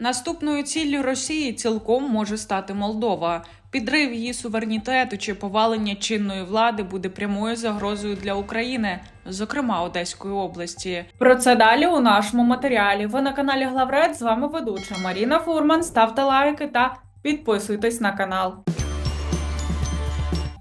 Наступною ціллю Росії цілком може стати Молдова. Підрив її суверенітету чи повалення чинної влади буде прямою загрозою для України, зокрема Одеської області. Про це далі у нашому матеріалі. Ви на каналі Главред. З вами ведуча Маріна Фурман. Ставте лайки та підписуйтесь на канал.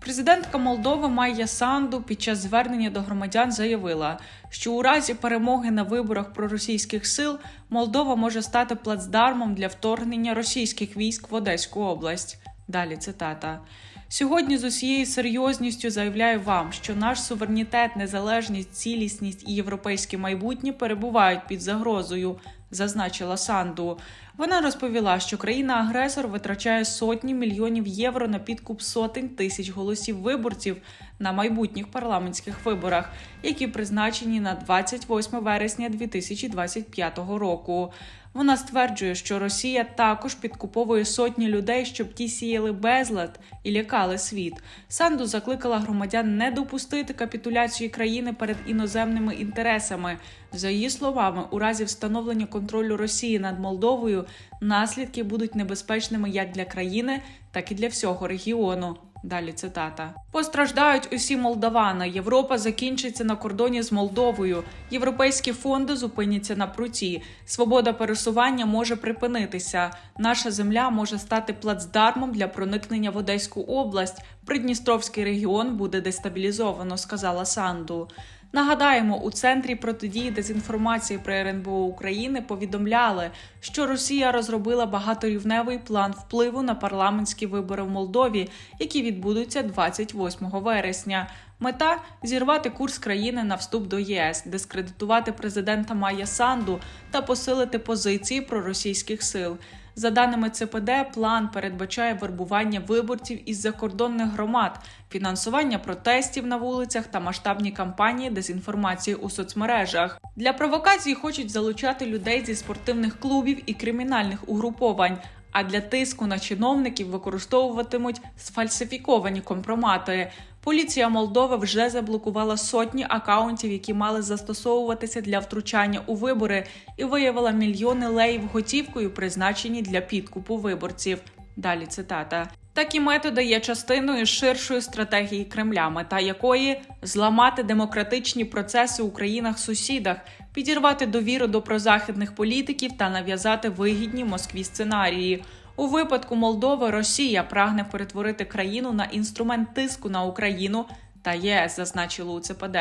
Президентка Молдови Майя Санду під час звернення до громадян заявила, що у разі перемоги на виборах проросійських сил Молдова може стати плацдармом для вторгнення російських військ в Одеську область. Далі цитата. Сьогодні з усією серйозністю заявляю вам, що наш суверенітет, незалежність, цілісність і європейське майбутнє перебувають під загрозою, зазначила Санду. Вона розповіла, що країна-агресор витрачає сотні мільйонів євро на підкуп сотень тисяч голосів виборців на майбутніх парламентських виборах, які призначені на 28 вересня 2025 року. Вона стверджує, що Росія також підкуповує сотні людей, щоб ті сіяли безлад і лякали світ. Санду закликала громадян не допустити капітуляції країни перед іноземними інтересами. За її словами, у разі встановлення контролю Росії над Молдовою наслідки будуть небезпечними як для країни, так і для всього регіону. Далі цитата: постраждають усі молдавани. Європа закінчиться на кордоні з Молдовою. Європейські фонди зупиняться на пруті. Свобода пересування може припинитися. Наша земля може стати плацдармом для проникнення в Одеську область. Придністровський регіон буде дестабілізовано, сказала Санду. Нагадаємо, у центрі протидії дезінформації про РНБО України повідомляли, що Росія розробила багаторівневий план впливу на парламентські вибори в Молдові, які відбудуться 28 вересня. Мета зірвати курс країни на вступ до ЄС, дискредитувати президента Майя Санду та посилити позиції проросійських сил. За даними ЦПД, план передбачає вербування виборців із закордонних громад, фінансування протестів на вулицях та масштабні кампанії дезінформації у соцмережах. Для провокації хочуть залучати людей зі спортивних клубів і кримінальних угруповань. А для тиску на чиновників використовуватимуть сфальсифіковані компромати. Поліція Молдови вже заблокувала сотні акаунтів, які мали застосовуватися для втручання у вибори, і виявила мільйони леїв готівкою, призначені для підкупу виборців. Далі цитата. Такі методи є частиною ширшої стратегії Кремля, мета якої зламати демократичні процеси у країнах-сусідах, підірвати довіру до прозахідних політиків та нав'язати вигідні Москві сценарії. У випадку Молдови Росія прагне перетворити країну на інструмент тиску на Україну та ЄС, зазначило у ЦПД.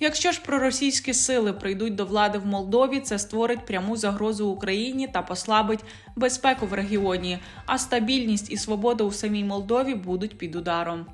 Якщо ж проросійські сили прийдуть до влади в Молдові, це створить пряму загрозу Україні та послабить безпеку в регіоні, а стабільність і свобода у самій Молдові будуть під ударом.